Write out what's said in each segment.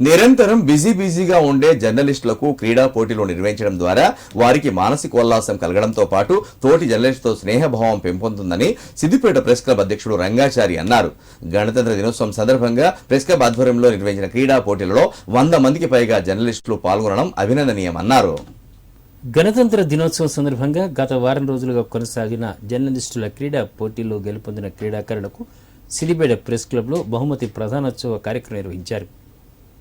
నిరంతరం బిజీ బిజీగా ఉండే జర్నలిస్టులకు క్రీడా పోటీలు నిర్వహించడం ద్వారా వారికి మానసికోల్లాసం కలగడంతో పాటు తోటి జర్నలిస్టుతో స్నేహభావం పెంపొందుతుందని సిద్దిపేట ప్రెస్ క్లబ్ అధ్యక్షుడు రంగాచారి అన్నారు. గణతంత్ర దినోత్సవం సందర్భంగా ప్రెస్ క్లబ్ ఆధ్వర్యంలో నిర్వహించిన క్రీడా పోటీలలో వంద మందికి పైగా జర్నలిస్టులు పాల్గొనడం అభినందనీయమన్నారు. గణతంత్ర దినోత్సవం సందర్భంగా గత వారం రోజులుగా కొనసాగిన జర్నలిస్టుల క్రీడా పోటీల్లో గెలుపొందిన క్రీడాకారులకు సిద్దిపేట ప్రెస్ క్లబ్లో బహుమతి ప్రధానోత్సవ కార్యక్రమం నిర్వహించారు.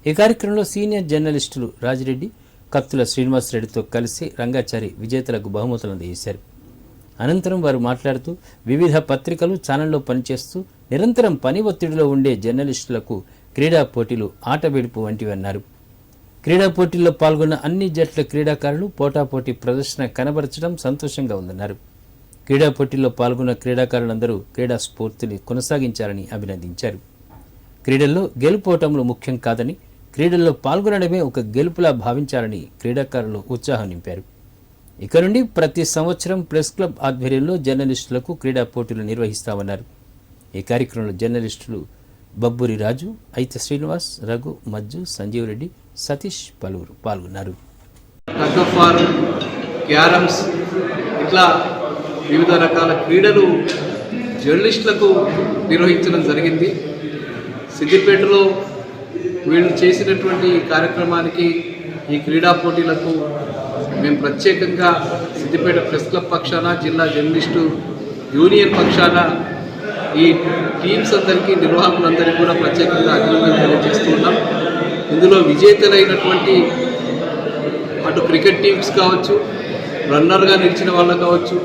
ఈ కార్యక్రమంలో సీనియర్ జర్నలిస్టులు రాజిరెడ్డి కత్తుల శ్రీనివాసరెడ్డితో కలిసి రంగాచారి విజేతలకు బహుమతులు అందజేశారు. అనంతరం వారు మాట్లాడుతూ వివిధ పత్రికలు ఛానల్లో పనిచేస్తూ నిరంతరం పని ఒత్తిడిలో ఉండే జర్నలిస్టులకు క్రీడా పోటీలు ఆట వెడుపు వంటివి అన్నారు క్రీడా పోటీల్లో పాల్గొన్న అన్ని జట్ల క్రీడాకారులు పోటాపోటీ ప్రదర్శన కనబరచడం సంతోషంగా ఉందన్నారు. క్రీడా పోటీల్లో పాల్గొన్న క్రీడాకారులందరూ క్రీడా స్ఫూర్తిని కొనసాగించారని అభినందించారు. క్రీడల్లో గెలుపోటములు ముఖ్యం కాదని క్రీడల్లో పాల్గొనడమే ఒక గెలుపులా భావించాలని క్రీడాకారులు ఉత్సాహం నింపారు. ఇక నుండి ప్రతి సంవత్సరం ప్రెస్ క్లబ్ ఆధ్వర్యంలో జర్నలిస్టులకు క్రీడా పోటీలు నిర్వహిస్తామన్నారు. ఈ కార్యక్రమంలో జర్నలిస్టులు బబ్బూరి రాజు అయిత శ్రీనివాస్ రఘు మజ్జు సంజీవ్ రెడ్డి సతీష్ పలువురు పాల్గొన్నారు. క్యారమ్స్ ఇట్లా వివిధ రకాల క్రీడలు జర్నలిస్టులకు నిర్వహించడం జరిగింది. సిద్దిపేటలో వీళ్ళు చేసినటువంటి కార్యక్రమానికి ఈ క్రీడా పోటీలకు మేము ప్రత్యేకంగా సిద్దిపేట ప్రెస్ క్లబ్ పక్షాన జిల్లా జర్నలిస్టు యూనియన్ పక్షాన ఈ టీమ్స్ అందరికీ నిర్వాహకులందరికీ కూడా ప్రత్యేకంగా అభినందనలు తెలియజేస్తూ ఉన్నాం. ఇందులో విజేతలైనటువంటి అటు క్రికెట్ టీమ్స్ కావచ్చు రన్నర్గా నిలిచిన వాళ్ళు కావచ్చు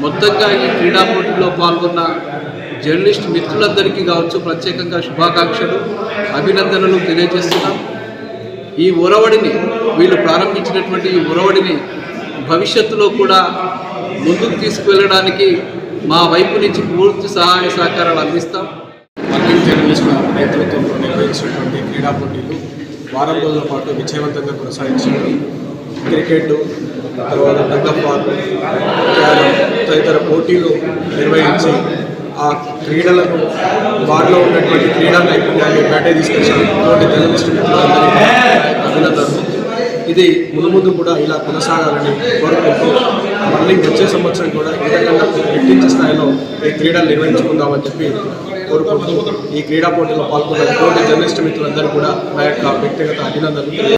మొత్తంగా ఈ క్రీడా పోటీలో పాల్గొన్న జర్నలిస్ట్ మిత్రులందరికీ కావచ్చు ప్రత్యేకంగా శుభాకాంక్షలు అభినందనలు తెలియజేస్తున్నాం. ఈ ఒరవడిని వీళ్ళు ప్రారంభించినటువంటి ఈ ఒరవడిని భవిష్యత్తులో కూడా ముందుకు తీసుకువెళ్ళడానికి మా వైపు నుంచి పూర్తి సహాయ సహకారాలు అందిస్తాం. వర్కింగ్ జర్నలిస్టుల నేతృత్వంలో నిర్వహించినటువంటి క్రీడా పోటీలు వారం రోజుల పాటు విజయవంతంగా కొనసాగించారు. క్రికెట్ తర్వాత టగ్ క్యారమ్ తదితర పోటీలు నిర్వహించి ఆ క్రీడలను వారిలో ఉన్నటువంటి క్రీడా నైపుణ్యాన్ని బయట తీసుకొచ్చిన జర్నలిస్టు అభినందనలు. ఇది ముందు ముందు కూడా ఇలా కొనసాగాలని కోరుకుంటూ మళ్ళీ వచ్చే సంవత్సరం కూడా ఏదైనా రెట్టించే స్థాయిలో ఈ క్రీడలు నిర్వహించుకుందామని చెప్పి కోరుకుంటూ ఈ క్రీడా పోటీలో పాల్గొన్న తోటి జర్నలిస్ట్ మిత్రులందరూ కూడా నా యొక్క వ్యక్తిగత అభినందనలు.